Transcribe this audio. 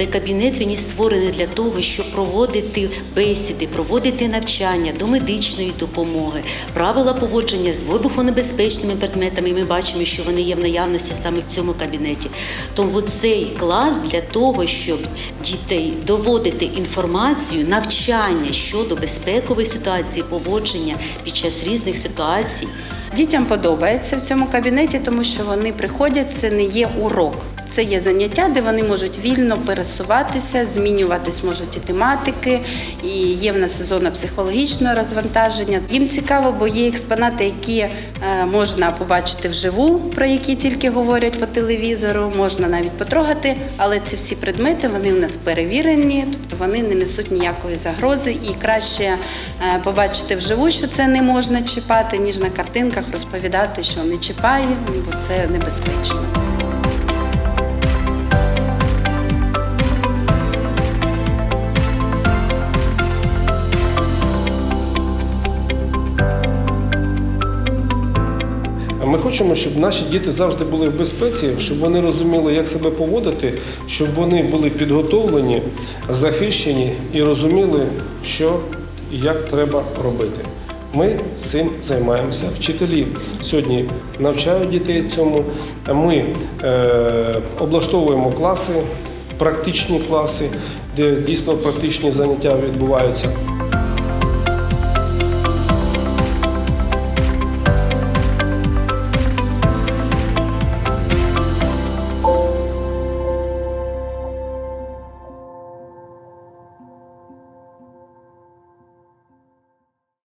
Цей кабінет він і створений для того, щоб проводити бесіди, проводити навчання до медичної допомоги, правила поводження з вибухонебезпечними предметами. Ми бачимо, що вони є в наявності саме в цьому кабінеті. Тому цей клас для того, щоб дітей доводити інформацію, навчання щодо безпекової ситуації, поводження під час різних ситуацій. Дітям подобається в цьому кабінеті, тому що вони приходять, це не є урок. Це є заняття, де вони можуть вільно пересуватися, змінюватись можуть і тематики, і є в нас сезонна психологічного розвантаження. Їм цікаво, бо є експонати, які е, можна побачити вживу, про які тільки говорять по телевізору, можна навіть потрогати, але ці всі предмети вони в нас перевірені, тобто вони не несуть ніякої загрози, і краще е, побачити вживу, що це не можна чіпати, ніж на картинках розповідати, що не чіпай, бо це небезпечно. Хочемо, щоб наші діти завжди були в безпеці, щоб вони розуміли, як себе поводити, щоб вони були підготовлені, захищені і розуміли, що і як треба робити. Ми цим займаємося. Вчителі сьогодні навчають дітей цьому. Ми е, облаштовуємо класи, практичні класи, де дійсно практичні заняття відбуваються.